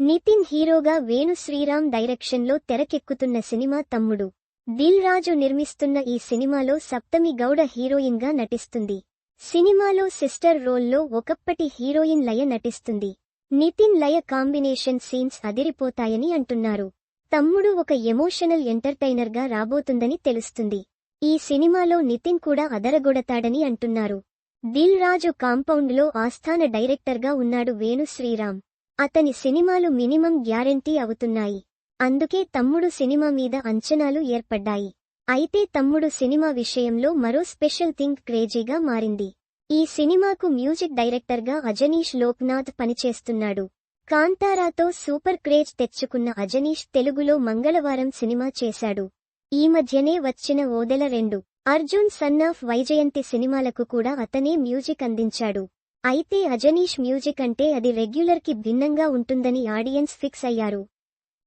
నితిన్ హీరోగా వేణు శ్రీరామ్ డైరెక్షన్లో తెరకెక్కుతున్న సినిమా తమ్ముడు. దిల్ రాజు నిర్మిస్తున్న ఈ సినిమాలో సప్తమి గౌడ హీరోయిన్గా నటిస్తుంది. సినిమాలో సిస్టర్ రోల్లో ఒకప్పటి హీరోయిన్ లయ నటిస్తుంది. నితిన్ లయ కాంబినేషన్ సీన్స్ అదిరిపోతాయని అంటున్నారు. తమ్ముడు ఒక ఎమోషనల్ ఎంటర్టైనర్గా రాబోతుందని తెలుస్తుంది. ఈ సినిమాలో నితిన్ కూడా అదరగొడతాడని అంటున్నారు. దిల్ రాజు కాంపౌండ్లో ఆస్థాన డైరెక్టర్గా ఉన్నాడు వేణు శ్రీరామ్. అతని సినిమాలు మినిమం గ్యారెంటీ అవుతున్నాయి. అందుకే తమ్ముడు సినిమా మీద అంచనాలు ఏర్పడ్డాయి. అయితే తమ్ముడు సినిమా విషయంలో మరో స్పెషల్ థింగ్ క్రేజీగా మారింది. ఈ సినిమాకు మ్యూజిక్ డైరెక్టర్గా అజనీష్ లోక్నాథ్ పనిచేస్తున్నాడు. కాంతారాతో సూపర్ క్రేజ్ తెచ్చుకున్న అజనీష్ తెలుగులో మంగళవారం సినిమా చేశాడు. ఈ మధ్యనే వచ్చిన ఓదెల రెండు. అర్జున్ సన్ ఆఫ్ వైజయంతి సినిమాలకు కూడా అతనే మ్యూజిక్ అందించాడు. అయితే అజనీష్ మ్యూజిక్ అంటే అది రెగ్యులర్కి భిన్నంగా ఉంటుందని ఆడియన్స్ ఫిక్స్ అయ్యారు.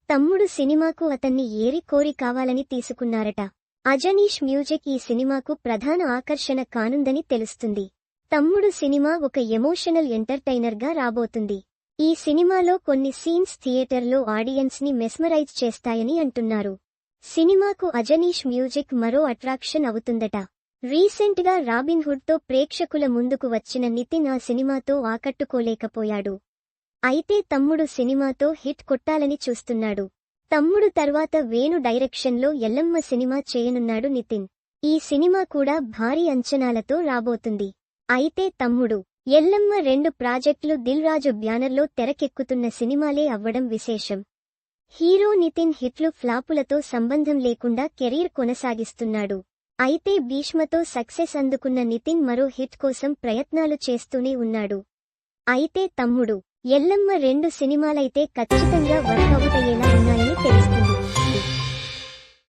తమ్ముడు సినిమాకు అతన్ని ఏరి కోరి కావాలని తీసుకున్నారట. అజనీష్ మ్యూజిక్ ఈ సినిమాకు ప్రధాన ఆకర్షణ కానుందని తెలుస్తుంది. తమ్ముడు సినిమా ఒక ఎమోషనల్ ఎంటర్టైనర్గా రాబోతుంది. ఈ సినిమాలో కొన్ని సీన్స్ థియేటర్లో ఆడియన్స్ని మెస్మరైజ్ చేస్తాయని అంటున్నారు. సినిమాకు అజనీష్ మ్యూజిక్ మరో అట్రాక్షన్ అవుతుందట. రీసెంట్గా రాబిన్ హుడ్తో ప్రేక్షకుల ముందుకు వచ్చిన నితిన్ ఆ సినిమాతో ఆకట్టుకోలేకపోయాడు. అయితే తమ్ముడు సినిమాతో హిట్ కొట్టాలని చూస్తున్నాడు. తమ్ముడు తర్వాత వేణు డైరెక్షన్లో ఎల్లమ్మ సినిమా చేయనున్నాడు నితిన్. ఈ సినిమా కూడా భారీ అంచనాలతో రాబోతుంది. అయితే తమ్ముడు ఎల్లమ్మ రెండు ప్రాజెక్టులు దిల్ రాజు బ్యానర్లో తెరకెక్కుతున్న సినిమాలే అవ్వడం విశేషం. హీరో నితిన్ హిట్లు ఫ్లాపులతో సంబంధం లేకుండా కెరీర్ కొనసాగిస్తున్నాడు. అయితే భీష్మతో సక్సెస్ అందుకున్న నితిన్ మరో హిట్ కోసం ప్రయత్నాలు చేస్తూనే ఉన్నాడు. అయితే తమ్ముడు ఎల్లమ్మ రెండు సినిమాలైతే ఖచ్చితంగా వర్కౌట్ అయ్యేలా ఉన్నాయని